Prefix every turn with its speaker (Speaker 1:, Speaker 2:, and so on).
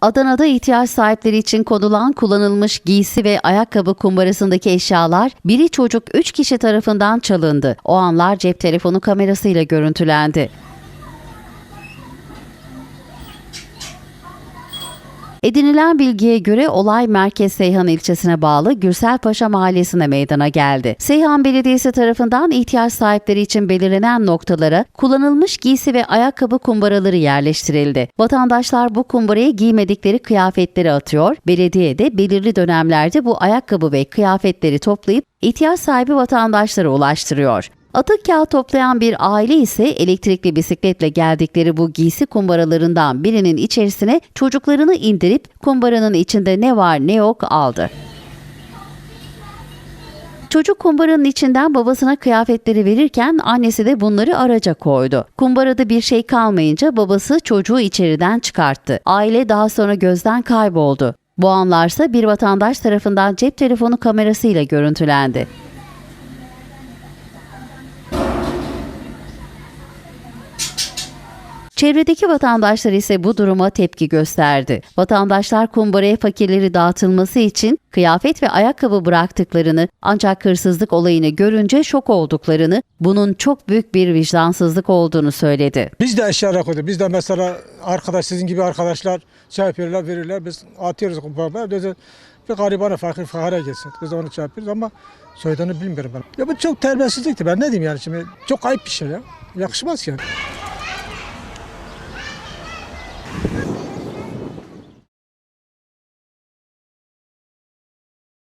Speaker 1: Adana'da ihtiyaç sahipleri için konulan kullanılmış giysi ve ayakkabı kumbarasındaki eşyalar biri çocuk 3 kişi tarafından çalındı. O anlar cep telefonu kamerasıyla görüntülendi. Edinilen bilgiye göre olay Merkez Seyhan ilçesine bağlı Gürselpaşa mahallesine meydana geldi. Seyhan Belediyesi tarafından ihtiyaç sahipleri için belirlenen noktalara kullanılmış giysi ve ayakkabı kumbaraları yerleştirildi. Vatandaşlar bu kumbaraya giymedikleri kıyafetleri atıyor, belediye de belirli dönemlerde bu ayakkabı ve kıyafetleri toplayıp ihtiyaç sahibi vatandaşlara ulaştırıyor. Atık kağıt toplayan bir aile ise elektrikli bisikletle geldikleri bu giysi kumbaralarından birinin içerisine çocuklarını indirip kumbaranın içinde ne var ne yok aldı. Çocuk kumbaranın içinden babasına kıyafetleri verirken annesi de bunları araca koydu. Kumbarada bir şey kalmayınca babası çocuğu içeriden çıkarttı. Aile daha sonra gözden kayboldu. Bu anlarsa bir vatandaş tarafından cep telefonu kamerasıyla görüntülendi. Çevredeki vatandaşlar ise bu duruma tepki gösterdi. Vatandaşlar kumbaraya fakirleri dağıtılması için kıyafet ve ayakkabı bıraktıklarını ancak hırsızlık olayını görünce şok olduklarını, bunun çok büyük bir vicdansızlık olduğunu söyledi.
Speaker 2: Biz de eşyalar koyduk. Biz de mesela arkadaş sizin gibi arkadaşlar şey yapıyorlar verirler. Biz atıyoruz kumpara. Dedi bir garibana fakir fakire gelsin. Biz de onu şey yapıyoruz ama soyadını bilmiyorum ben. Ya bu çok terbiyesizlikti ben ne diyeyim yani şimdi. Çok ayıp bir şey ya. Yakışmaz yani.